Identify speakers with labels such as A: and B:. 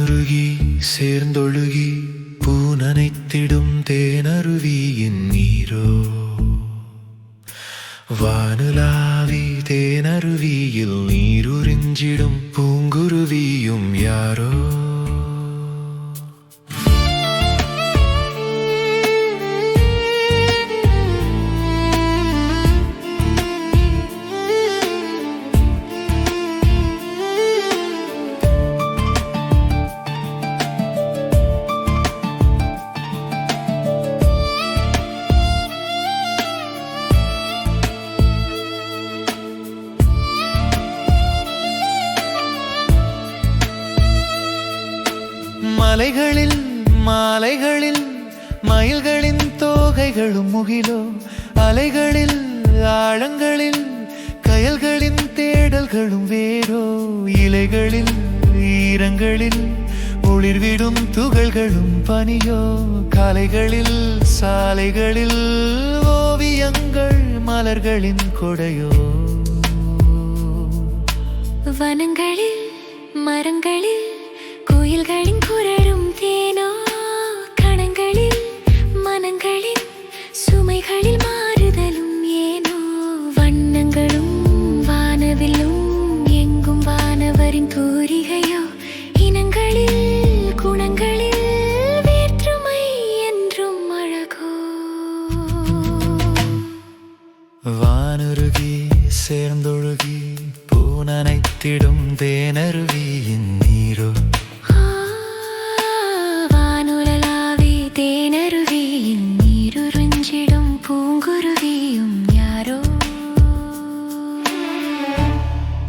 A: வானுருகி சேர்ந்தொழுகி பூனனைத்திடும் தேனருவியின் நீரோ. வானுலாவி தேனருவியில் நீருறிஞ்சிடும் பூ மலைகளில் மாலைகளில் மயில்களின் தோகைகளும் முகிலோ அலைகளில் ஆழங்களில் கயல்களின் தேடல்களும் வேறோ இலைகளில் ஈரங்களில் ஒளிர்விடும் துகள்களும் பனியோ கலைகளில் சாலைகளில் ஓவியங்கள் மலர்களின் கொடையோ.
B: வனங்களில் மரங்களில்
A: வானுருகி சேர்ந்தொழுகி பூனனைத்திடும் தேனருவியின் நீரோ.